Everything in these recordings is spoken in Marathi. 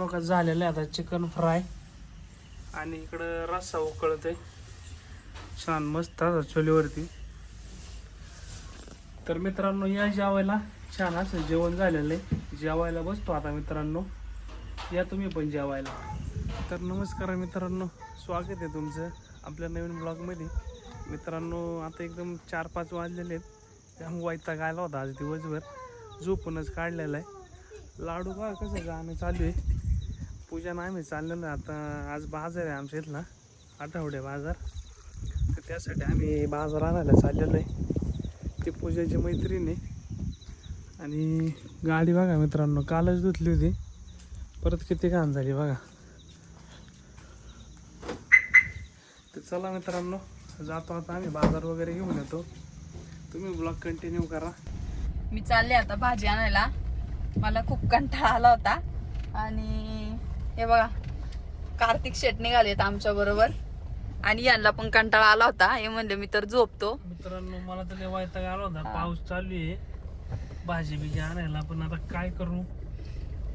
बघा झालेलं आहे आता चिकन फ्राय आणि इकडं रस्सा उकळत आहे छान मस्त आता चुलीवरती. तर मित्रांनो या जेवायला छान असं जेवण झालेलं आहे. जेवायला बसतो आता मित्रांनो. या तुम्ही पण जेवायला. तर नमस्कार मित्रांनो स्वागत आहे तुमचं आपल्या नवीन ब्लॉगमध्ये मित्रांनो आता एकदम चार पाच वाजलेले आहेत. त्यामुळे वैताग आला होता आज दिवसभर. झोपूनच काढलेला आहे. लाडू बघा कसं गाणं चालू आहे. पूजा आम्ही चाललेलं आहे आता आज बाजार आहे आमच्या इथला आठवडे बाजार. तर त्यासाठी आम्ही बाजार आणायला चाललेलो आहे. ती पूजाची मैत्रीण आहे. आणि गाडी बघा मित्रांनो कालच धुतली होती. परत किती घाण झाली बघा. तर चला मित्रांनो जातो आता आम्ही बाजार वगैरे घेऊन येतो. तुम्ही ब्लॉग कंटिन्यू करा. मी चालले आता भाजी आणायला. मला खूप कंटाळा आला होता. आणि हे बघा. कार्तिक शेट निघालेत आमच्या बरोबर. आणि यांना पण कंटाळा आला होता. हे म्हणले मी तर झोपतो. मित्रांनो मला तर वैताग आला होता. पाऊस चालू आहे. भाजी बिजी आणायला पण आता काय करू?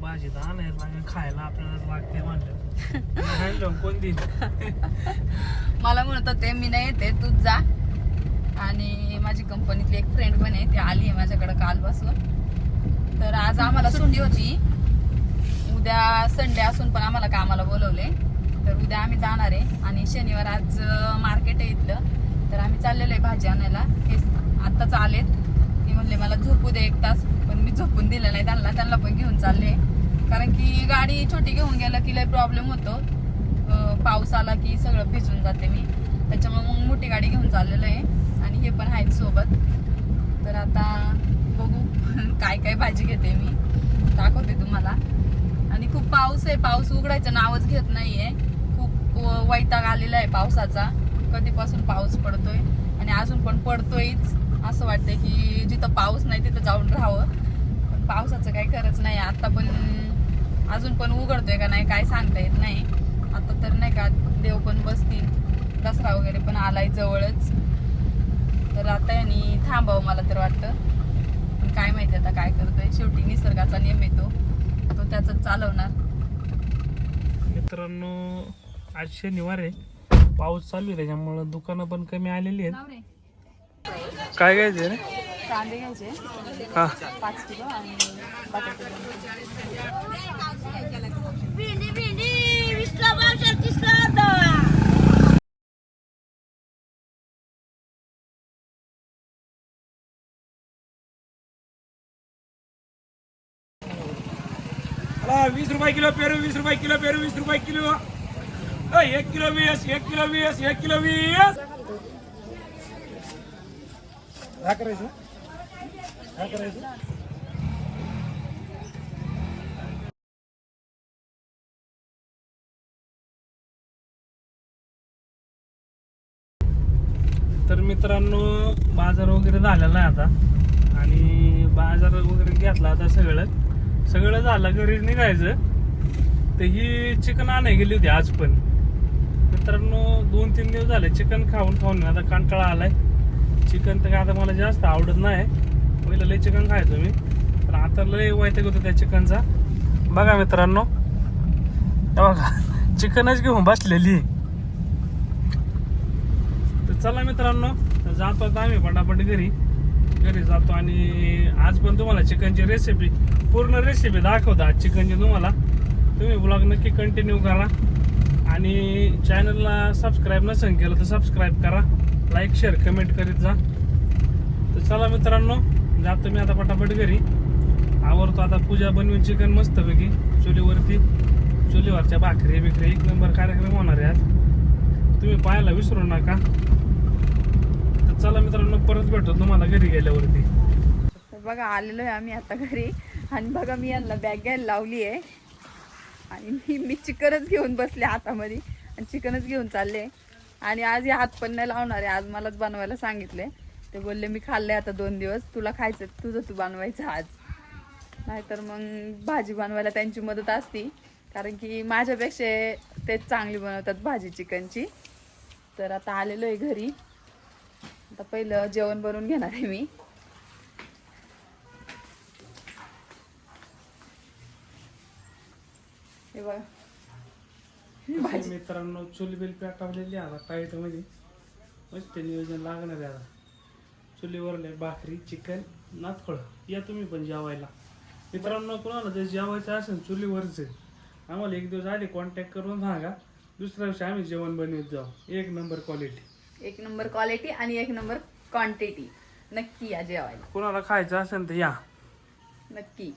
भाजी तर आणायला खायला आपल्यालाच लागते म्हणलं. कोण देईल? मला म्हणत होते मी नाही येते तूच जा. आणि माझी कंपनीतली एक फ्रेंड पण आहे ती आली आहे माझ्याकडे कालपासून. तर आज आम्हाला सुट्टी होती. उद्या संडे असून पण आम्हाला कामाला बोलवले. तर उद्या आम्ही जाणार आहे. आणि शनिवार आज मार्केट आहे इथलं. तर आम्ही चाललेलो आहे भाजी आणायला. हे आत्ताच आलेत. ते म्हणले मला झोपू दे एक तास. पण मी झोपून दिलं नाही त्यांना. त्यांना पण घेऊन चालले. कारण की गाडी छोटी घेऊन गेलं की लय प्रॉब्लेम होतो. पाऊस आला की सगळं भिजून जाते मी. त्याच्यामुळे मग मोठी गाडी घेऊन चाललेलो आहे. आणि हे पण आहेत सोबत. तर आता बघू काय काय भाजी घेते मी. दाखवते तुम्हाला. आणि खूप पाऊस आहे पाऊस उघडायचं नावच घेत नाहीये. खूप वैताग आलेला आहे पावसाचा. कधीपासून पाऊस पडतोय आणि अजून पण पडतोयच. असं वाटतंय की जिथं पाऊस नाही तिथं जाऊन राहावं. पण पावसाचं काही खरंच नाही. आता पण अजून पण उघडतोय का नाही काय सांगता येत नाही. आता तर नाही का देव पण बसतील. दसरा वगैरे पण आलाय जवळच. तर आता यांनी थांबावं मला तर वाटतं. पण काय माहिती आता काय करतोय. शेवटी निसर्गाचा नियम येतो त्याच चालवणार. मित्रांनो आज शनिवार आहे. पाऊस चालू आहे त्याच्यामुळं दुकानं पण कमी आलेली आहेत. काय घ्यायचे रे? कांदे घ्यायचे. हा. पाच किलो आणि बटाटे. रुपये किलो पेरू वीस रुपये किलो पेरू वीस रुपये किलो. एक किलो वीस एक किलो वीस एक किलो वीस. काय करायचं? काय करायचं? तर मित्रांनो बाजार वगैरे झालेला आहे आता. आणि बाजार वगैरे घेतला आता सगळं. सगळं झालं घरी निघायचं. तर ही चिकन आणाय गेली होती आज पण. मित्रांनो दोन तीन दिवस झाले चिकन खाऊन खाऊन आता कंटाळा आलाय. चिकन तर काय आता मला जास्त आवडत नाही. पहिलं लय चिकन खायचो मी. पण आता लय वैताग होतं त्या चिकनचा बघा मित्रांनो. बघा चिकनच घेऊन बसलेली. तर चला मित्रांनो जातो आता आम्ही पटापट घरी. घरी जातो आणि आज पण तुम्हाला चिकनची रेसिपी पूर्ण रेसिपी दाखवतो आज चिकनची तुम्हाला. तुम्ही ब्लॉग नक्की कंटिन्यू करा. आणि चॅनलला सबस्क्राईब नसेल केलं तर सबस्क्राईब करा. लाईक शेअर कमेंट करीत जा. तर चला मित्रांनो जातो मी आता पटापट घरी. आवडतो आता पूजा बनवून चिकन मस्तपैकी. चुलीवरती चुलीवरच्या भाकरी बिकरी एक नंबर कार्यक्रम होणार आहे आज. तुम्ही पाहायला विसरू नका. तर चला मित्रांनो परत भेटतो तुम्हाला घरी गेल्यावरती. बघा आलेलो आहे आम्ही आता घरी. आणि बघा मी यांना बॅग घ्यायला लावली आहे. आणि मी मी चिकनच घेऊन बसले हातामध्ये आणि चिकनच घेऊन चालले. आणि आज हे हात पण नाही लावणार आहे. आज मलाच बनवायला सांगितले. ते बोलले मी खाल्ले आता दोन दिवस. तुला खायचं तुझं तू बनवायचं आज. नाहीतर मग भाजी बनवायला त्यांची मदत असती. कारण की माझ्यापेक्षा तेच चांगली बनवतात भाजी चिकनची. तर आता आलेलो आहे घरी. आता पहिलं जेवण बनवून घेणार आहे मी. हे बघा. मित्रांनो चुली बिल पेटावलेली आता टाईटमध्ये मस्त नियोजन लागणार आहे आता. चुलीवरले भाकरी चिकन नातफळ. या तुम्ही पण जेवायला. मित्रांनो कोणाला जर जेवायचं असेल चुलीवरच आम्हाला एक दिवस आधी कॉन्टॅक्ट करून सांगा. दुसऱ्या दिवशी आम्ही जेवण बनवत जाऊ. एक नंबर क्वालिटी एक नंबर क्वालिटी आणि एक नंबर क्वांटिटी नक्की या जेवायला. कोणाला खायचं असेल तर या. नक्की.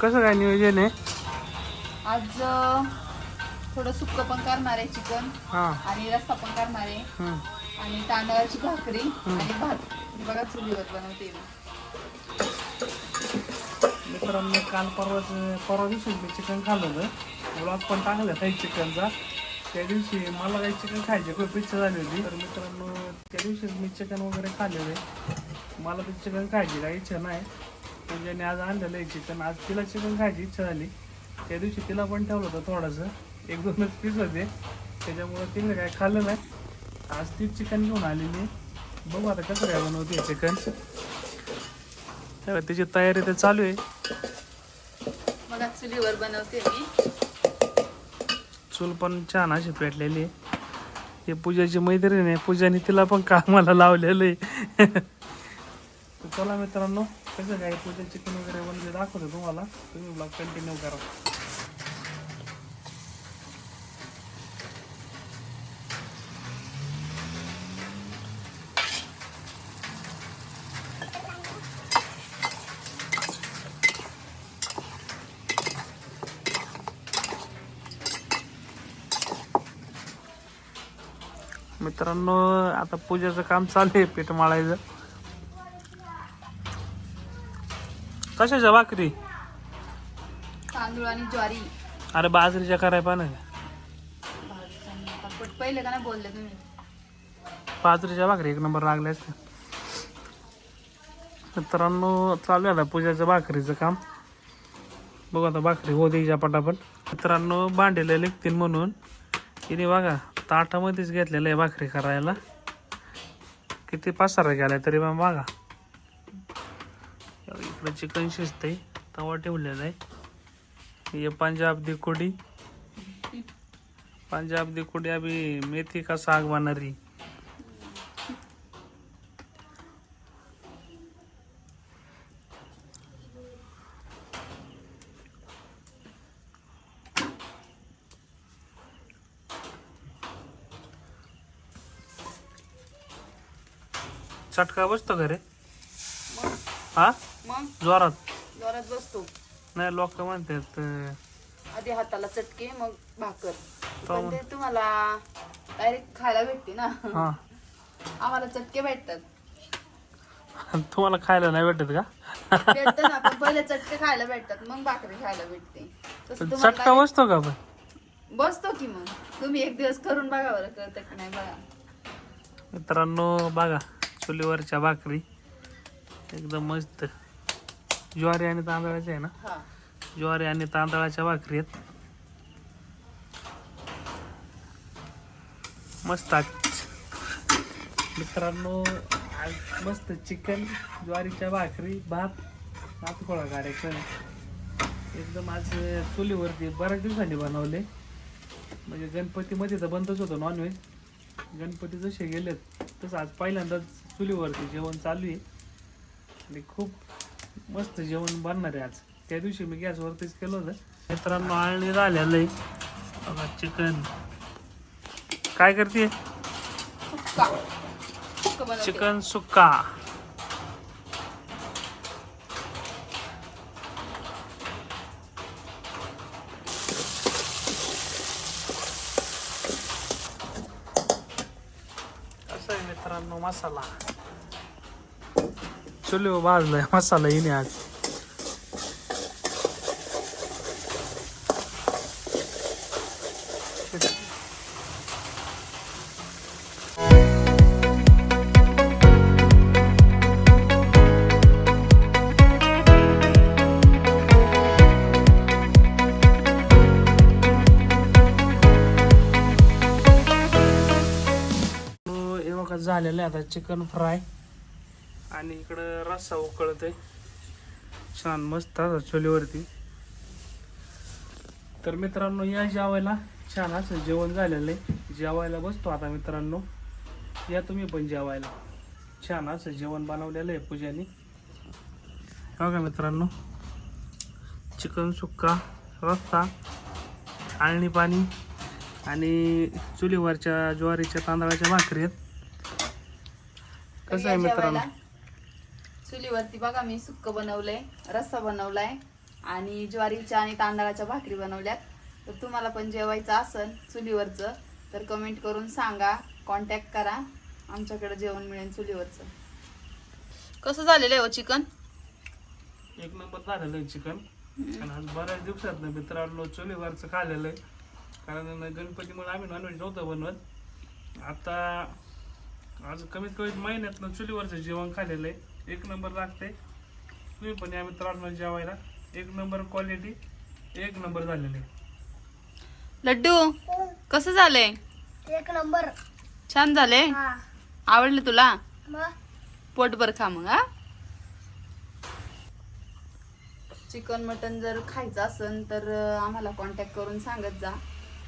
कसं काय नियोजन आहे? आज अं, थोडं सुक्क पण करणार आहे चिकन हां. आणि रस्सा पण करणार आहे. आणि तांदळाची भाकरी आणि भात. बघा चुलीवर बनवते मी. मित्रांनो काल परवाच परवा दिवशी मी चिकन खाल्लं होतं. ब्लॉग पण टाकलं काही चिकनचा. त्या दिवशी मला काही चिकन खायची खूप इच्छा झाली होती. तर मित्रांनो त्या दिवशी मी चिकन वगैरे खाल्लेलं आहे. मला तर चिकन खायची काही इच्छा नाही. पण ज्याने आज आणलेलं आहे चिकन. आज तिला चिकन खायची इच्छा झाली. त्या दिवशी तिला पण ठेवलं होतं थोडंसं. एक दोनच पीस होते. त्याच्यामुळं तिने काय खाल्लं नाही. आज तीच चिकन घेऊन आलेली बघू आता कसं काय बनवते चिकन. तेव्हा त्याची तयारी तर चालू आहे. बघा चुलीवर बनवते मी. चूल पण छान अशी पेटलेली आहे. हे पूजाची मैत्रीण आहे. पूजाने तिला पण कामाला लावलेलं आहे. तर चला मित्रांनो कसं काय पूजा चिकन वगैरे बनले दाखवतो तुम्हाला. तुम्ही ब्लॉग कंटिन्यू करा. मित्रांनो आता पूजेचं काम चालू आहे पीठ माळायचं. कशाच्या भाकरी? तांदूळ आणि ज्वारी. अरे बाजरीच्या कराय पण पहिले का नाही बोलले तुम्ही. बाजरीच्या भाकरी एक नंबर लागल्या मित्रांनो चालू आहे आता पूजाचं भाकरीचं काम. बघू आता भाकरी हो द्यायच्या पटापट. मित्रांनो भांडेले लिखतील म्हणून. तिने बघा ताटामध्येच घेतलेलं आहे भाकरी करायला. किती पसारा गेलाय तरी पण बघा. आपलं चिकन शिजतंय. तवा ठेवलेला आहे. हे पंजाब दिकोडी कुडी. पंजाब दिकोडी कुडी अभी मेथी का साग बनारी चटका बसतो घरे हा? मग? जोरात. जोरात बसतो. नाही लोक म्हणतात अं, आधी हाताला चटके मग भाकर. पण ते तुम्हाला डायरेक्ट खायला भेटते ना. हा. आम्हाला चटके भेटतात. तुम्हाला खायला नाही भेटत का? भेटतात ना पण पहिले चटके खायला भेटतात मग भाकरी खायला भेटते. तसं पण तुम्हाला चटका बसतो का पण बसतो की मग. तुम्ही एक दिवस करून बघा बरं कळतं की नाही बघा. मित्रांनो बघा चुलीवरच्या भाकरी. एकदम मस्त. ज्वारी आणि तांदळाच्या आहे ना? हा. ज्वारी आणि तांदळाच्या भाकरी आहेत. मस्त आहेत. मित्रांनो आज मस्त चिकन ज्वारीच्या भाकरी भात नातकोळा कार्यक्रम. एकदम आज चुलीवरती बऱ्याच दिवसांनी बनवले. म्हणजे गणपतीमध्ये तर बंदच होतं नॉनव्हेज गणपती जसे गेलेत तसं आज पहिल्यांदाच चुलीवरती जेवण चालू आहे. आणि खूप मस्त जेवण बनणार आहे आज. त्या दिवशी मी गॅसवरतीच केलं होतं. मित्रांनो आळणी झालेलं आहे. बघा चिकन. काय करते चिकन सुक्का. कसं आहे मित्रांनो मसाला. चुलीवर भाजलाय मसाला येणे आज. झालेलं आहे आता चिकन फ्राय. आणि इकडं रस्सा उकळत आहे छान मस्त चुलीवरती. तर मित्रांनो या जेवायला छान असं जेवण झालेलं आहे. जेवायला बसतो आता मित्रांनो. या तुम्ही पण जेवायला. छान असं जेवण बनवलेलं आहे पूजाने. बघा मित्रांनो? चिकन सुक्का रस्सा आळणी पाणी आणि चुलीवरच्या ज्वारीच्या तांदळाच्या भाकरी आहेत. कसं आहे मित्रांनो? चुलीवरती बघा मी सुक्क बनवलंय रस्सा बनवलाय आणि ज्वारीच्या आणि तांदळाच्या भाकरी बनवल्यात. तर तुम्हाला पण जेवायचं असेल चुलीवरचं तर कमेंट करून सांगा कॉन्टॅक्ट करा. आमच्याकडे जेवण मिळेल चुलीवरचं. कसं झालेलं आहे हो चिकन? एक नंबर झालेलं आहे चिकन. आणि आज बऱ्याच दिवसात मित्रांनो चुलीवरचं खाल्लेलं आहे. कारण गणपतीमुळे आम्ही नॉनव्हेज नव्हतं बनवत. आता आज कमीत कमी महिन्यातनं चुलीवरचं जेवण खाल्लेलं आहे. एक नंबर लागते. तुम्ही पण या मित्रांनो जेवायला. एक नंबर क्वालिटी एक नंबर झालेलं. लड्डू कसं झालंय? एक नंबर. छान झाले हा. आवडले तुला? मग? पोटभर खा मग हा. चिकन मटन जर खायचं असेल तर अं, आम्हाला कॉन्टॅक्ट करून सांगत जा.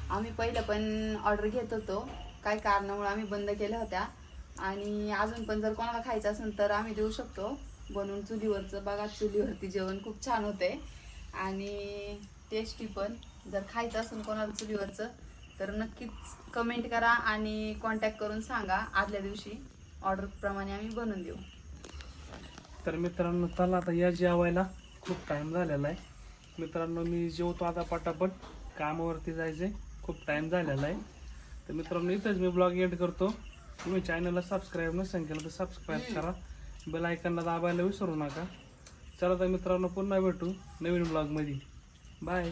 आम्ही पहिलं पण ऑर्डर घेत होतो. काही कारणामुळे आम्ही बंद केल्या होत्या. आणि अजून पण जर कोणाला खायचं असेल तर आम्ही देऊ शकतो. बनवून चुलीवरचं बघा चुलीवरती जेवण खूप छान होते. आणि टेस्टी पण. जर खायचं असेल कोणाला चुलीवरचं तर नक्कीच कमेंट करा आणि कॉन्टॅक्ट करून सांगा. आदल्या दिवशी ऑर्डरप्रमाणे आम्ही बनवून देऊ. तर मित्रांनो चला आता या जेवायला. खूप टाईम झालेला आहे. मित्रांनो मी जेवतो आता पटापट. कामावरती जायचे खूप टाईम झालेला आहे. तर मित्रांनो इथंच मी ब्लॉग एंड करतो. तुम्ही चॅनलला सबस्क्राईब नसेल केलं तर सबस्क्राईब करा. बेल आयकनला दाबायला विसरू नका. चला तर मित्रांनो पुन्हा भेटू नवीन ब्लॉगमध्ये बाय